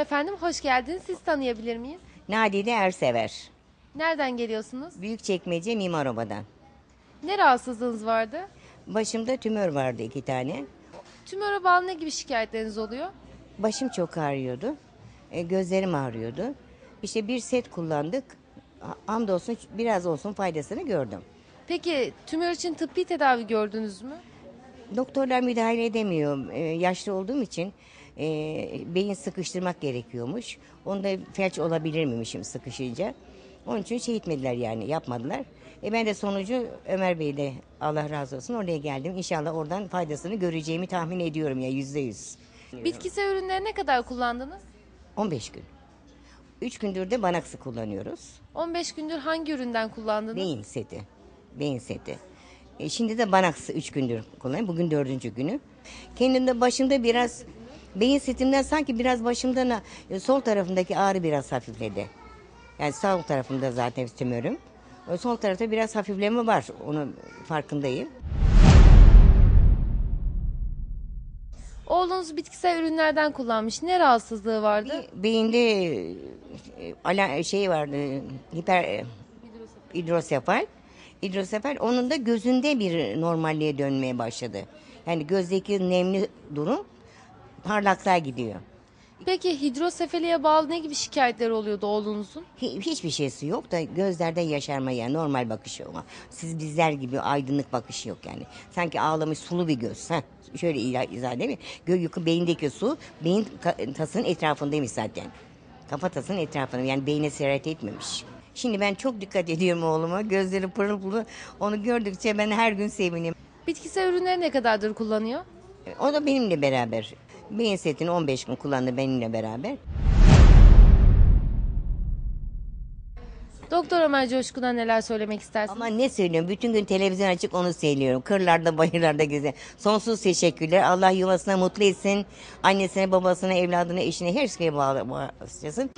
efendim, hoş geldiniz. Siz tanıyabilir miyiz? Nadide Ersever. Nereden geliyorsunuz? Büyükçekmece Mimar Oba'dan. Ne rahatsızlığınız vardı? Başımda tümör vardı iki tane. Tümöre bağlı ne gibi şikayetleriniz oluyor? Başım çok ağrıyordu. E, gözlerim ağrıyordu. İşte bir set kullandık. Ha- Hamdolsun biraz olsun faydasını gördüm. Peki tümör için tıbbi tedavi gördünüz mü? Doktorlar müdahale edemiyor. E, yaşlı olduğum için e, beyin sıkıştırmak gerekiyormuş. Onda felç olabilir miymişim sıkışınca. Onun için şey etmediler yani yapmadılar. E ben de sonucu Ömer Bey'de Allah razı olsun oraya geldim. İnşallah oradan faydasını göreceğimi tahmin ediyorum ya yüzde yüz. Bitkisel ürünleri ne kadar kullandınız? 15 gün. 3 gündür de Banax'ı kullanıyoruz. 15 gündür hangi üründen kullandınız? Beyin seti. Beyin seti. E, şimdi de Banax'ı 3 gündür kullanıyorum. Bugün dördüncü günü. Kendimde başımda biraz beyin setimden sanki biraz başımdan e, sol tarafındaki ağrı biraz hafifledi. Yani sağ tarafımda zaten tümörüm. E, Sol tarafta biraz hafifleme var. Onun farkındayım. Oğlunuz bitkisel ürünlerden kullanmış. Ne rahatsızlığı vardı? Beyinde e, ala, şey vardı. Hiper e, hidrosefal. Hidrosefal onun da gözünde bir normalliğe dönmeye başladı. Yani gözdeki nemli durum parlaklığa gidiyor. Peki hidrosefaliye bağlı ne gibi şikayetleri oluyordu oğlunuzun? Hi- Hiçbir şeysi yok da gözlerde yaşarma yani normal bakışı ama siz bizler gibi aydınlık bakışı yok yani. Sanki ağlamış sulu bir göz. Heh, şöyle izah, mi? Gö yukarı beyindeki su beyin tasının etrafındaymış zaten. Kafa tasının etrafında yani beyne sirayet etmemiş. Şimdi ben çok dikkat ediyorum oğluma. Gözleri pırıl pırıl. Onu gördükçe ben her gün seviniyorum. Bitkisel ürünleri ne kadardır kullanıyor? O da benimle beraber. Beyin setini 15 gün kullandı benimle beraber. Doktor Ömer Coşkun'a neler söylemek istersiniz? Ama ne söylüyorum? Bütün gün televizyon açık onu söylüyorum. Kırlarda, bayırlarda gezen. Sonsuz teşekkürler. Allah yuvasına mutlu etsin. Annesine, babasına, evladına, eşine her şeye bağlı bağışlasın.